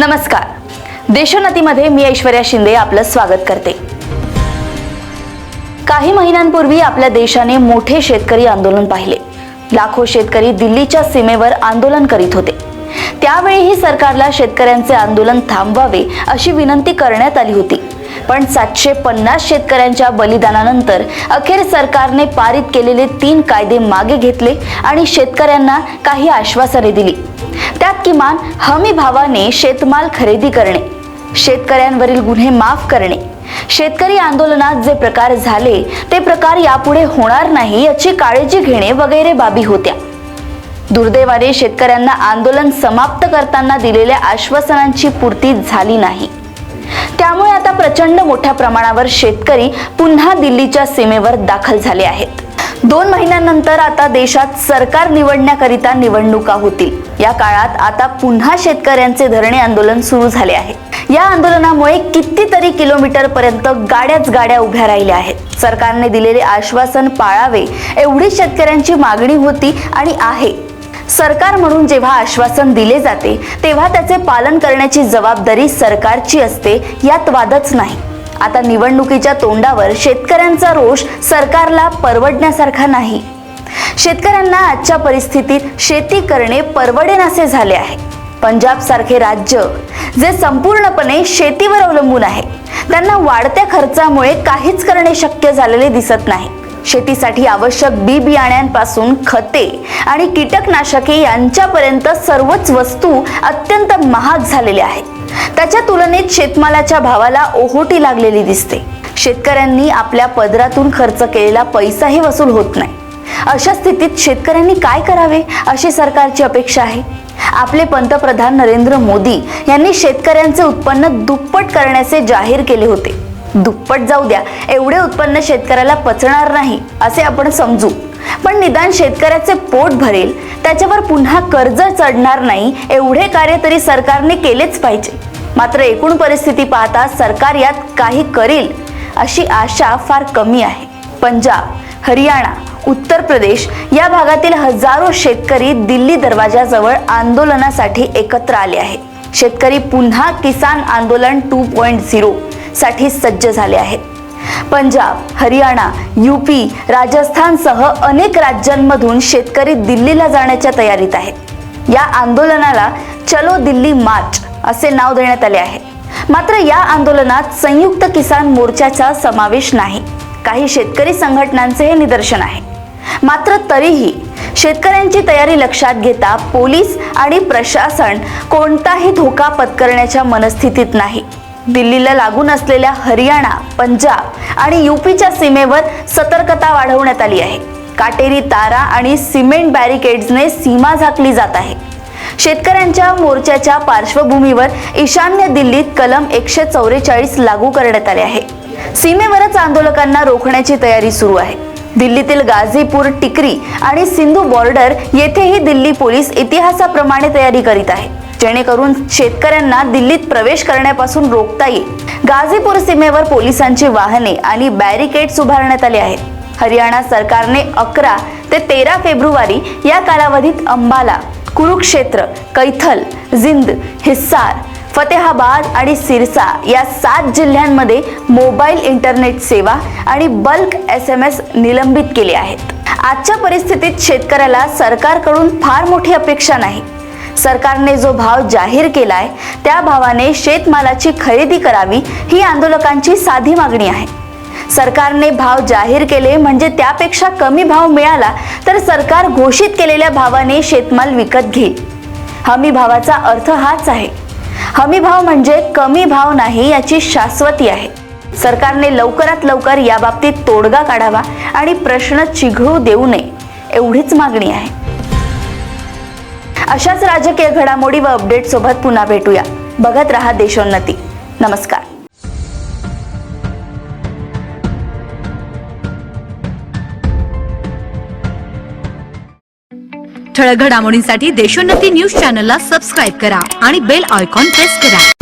नमस्कार. देशोन्नतीमध्ये मी ऐश्वर्या शिंदे आपलं स्वागत करते. काही महिन्यांपूर्वी आपल्या देशाने मोठे शेतकरी आंदोलन पाहिले. लाखो शेतकरी दिल्लीच्या सीमेवर आंदोलन करीत होते. त्यावेळीही सरकारला शेतकऱ्यांचे आंदोलन थांबवावे अशी विनंती करण्यात आली होती. पण सातशे पन्नास शेतकऱ्यांच्या बलिदानानंतर अखेर सरकारने पारित केलेले तीन कायदे मागे घेतले आणि शेतकऱ्यांना काही आश्वासने दिली. त्यात किमान हमी भावाने शेतमाल खरेदी करणे शेतकऱ्यांवरील गुन्हे माफ करणे शेतकरी आंदोलनात जे प्रकार झाले ते प्रकार यापुढे होणार नाही याची काळजी घेणे वगैरे बाबी होत्या. दुर्दैवाने शेतकऱ्यांना आंदोलन समाप्त करताना दिलेल्या आश्वासनांची पूर्ती झाली नाही. त्यामुळे प्रचंड मोठ्या प्रमाणावर शेतकरी पुन्हा दिल्लीच्या सीमेवर दाखल झाले आहेत. दोन महिन्यानंतर आता देशात सरकार निवडण्याकरिता निवडणुका होतील. या काळात आता पुन्हा शेतकऱ्यांचे धरणे आंदोलन सुरू झाले आहे. या आंदोलनामुळे कितीतरी किलोमीटर पर्यंत गाड्याच गाड्या उभ्या राहिल्या आहेत. सरकारने दिलेले आश्वासन पाळावे एवढी शेतकऱ्यांची मागणी होती आणि आहे. सरकार म्हणून जेव्हा आश्वासन दिले जाते तेव्हा त्याचे पालन करण्याची जबाबदारी सरकारची असते यात वादच नाही. आता निवडणुकीच्या तोंडावर शेतकऱ्यांचा रोष सरकारला परवडण्यासारखा नाही. शेतकऱ्यांना आजच्या परिस्थितीत शेती करणे परवडेनासे झाले आहे. पंजाब सारखे राज्य जे संपूर्णपणे शेतीवर अवलंबून आहे त्यांना वाढत्या खर्चामुळे काहीच करणे शक्य झालेले दिसत नाही. शेतीसाठी आवश्यक बी बियाण्यांपासून खते आणि कीटकनाशके यांच्यापर्यंत सर्वच वस्तू अत्यंत महाग झालेल्या आहेत. त्याच्या तुलनेत शेतमालाच्या भावाला ओहोटी लागलेली दिसते. शेतकऱ्यांनी आपल्या पदरातून खर्च केलेला पैसाही वसूल होत नाही. अशा स्थितीत शेतकऱ्यांनी काय करावे अशी सरकारची अपेक्षा आहे? आपले पंतप्रधान नरेंद्र मोदी यांनी शेतकऱ्यांचे उत्पन्न दुप्पट करण्याचे जाहीर केले होते. दुप्पट जाऊ द्या. एवढे उत्पन्न शेतकऱ्याला पचणार नाही असे आपण समजू. पण निदान शेतकऱ्याचे पोट भरेल. त्याच्यावर पुन्हा कर्ज चढणार नाही एवढे कार्य तरी सरकारने केलेच पाहिजे. मात्र एकूण परिस्थिती पाहता सरकार यात काही करेल अशी आशा फार कमी आहे. पंजाब हरियाणा उत्तर प्रदेश या भागातील हजारो शेतकरी दिल्ली दरवाजाजवळ आंदोलनासाठी एकत्र आले आहेत. शेतकरी पुन्हा किसान आंदोलन टू पॉइंट झिरो साठी सज्ज झाले आहेत. पंजाब हरियाणा यूपी राजस्थानसह अनेक राज्यांमधून शेतकरी दिल्लीला जाण्याच्या तयारीत आहेत. या आंदोलनाला चलो दिल्ली मार्च असे नाव देण्यात आले आहे. मात्र या आंदोलनात संयुक्त किसान मोर्चाचा समावेश नाही. काही शेतकरी संघटनांचे हे निदर्शन आहे. मात्र तरीही शेतकऱ्यांची तयारी लक्षात घेता पोलीस आणि प्रशासन कोणताही धोका पत्करण्याच्या मनस्थितीत नाही. दिल्लीला लागून असलेल्या हरियाणा पंजाब आणि युपीच्या सीमेवर सतर्कता वाढवण्यात आली आहे. काटेरी तारा आणि सिमेंट बॅरिकेड्सने सीमा झाकली जात आहे. शेतकऱ्यांच्या मोर्चाच्या पार्श्वभूमीवर ईशान्य दिल्लीत कलम एकशे चौवेचाळीस लागू करण्यात आले आहे. सीमेवरच आंदोलकांना रोखण्याची तयारी सुरू आहे. दिल्लीतील गाझीपूर टिकरी आणि सिंधू बॉर्डर येथेही दिल्ली पोलीस इतिहासाप्रमाणे तयारी करीत आहे. जेणेकरून शेतकऱ्यांना दिल्लीत प्रवेश करण्यापासून रोखता येईल. गाझीपूर सीमेवर पोलिसांची वाहने आणि बॅरिकेड्स उभारण्यात आले आहेत. हरियाणा सरकारने अकरा ते तेरा फेब्रुवारी या कालावधीत अंबाला कुरुक्षेत्र कैथल जिंद हिस्सार फतेहाबाद आणि सिरसा या सात जिल्ह्यांमध्ये मोबाईल इंटरनेट सेवा आणि बल्क एस एम एस निलंबित केले आहेत. आजच्या परिस्थितीत शेतकऱ्याला सरकारकडून फार मोठी अपेक्षा नाही. सरकारने जो भाव जाहीर केलाय त्या भावाने शेतमालाची खरेदी करावी ही आंदोलकांची साधी मागणी आहे. सरकारने भाव जाहीर केले म्हणजे त्यापेक्षा कमी भाव मिळाला तर सरकार घोषित केलेल्या भावाने शेतमाल विकत घेईल. हमी भावाचा अर्थ हाच आहे. हमी भाव म्हणजे कमी भाव नाही याची शाश्वती आहे. सरकारने लवकरात लवकर याबाबतीत तोडगा काढावा आणि प्रश्न चिघळू देऊ नये एवढीच मागणी आहे. अशाच राजकीय घडामोडी व अपडेट सोबत पुन्हा भेटूया. बघत रहा देशोन्नती. नमस्कार. ठळक घडामोडींसाठी देशोन्नती न्यूज चॅनलला सबस्क्राईब करा आणि बेल आयकॉन प्रेस करा.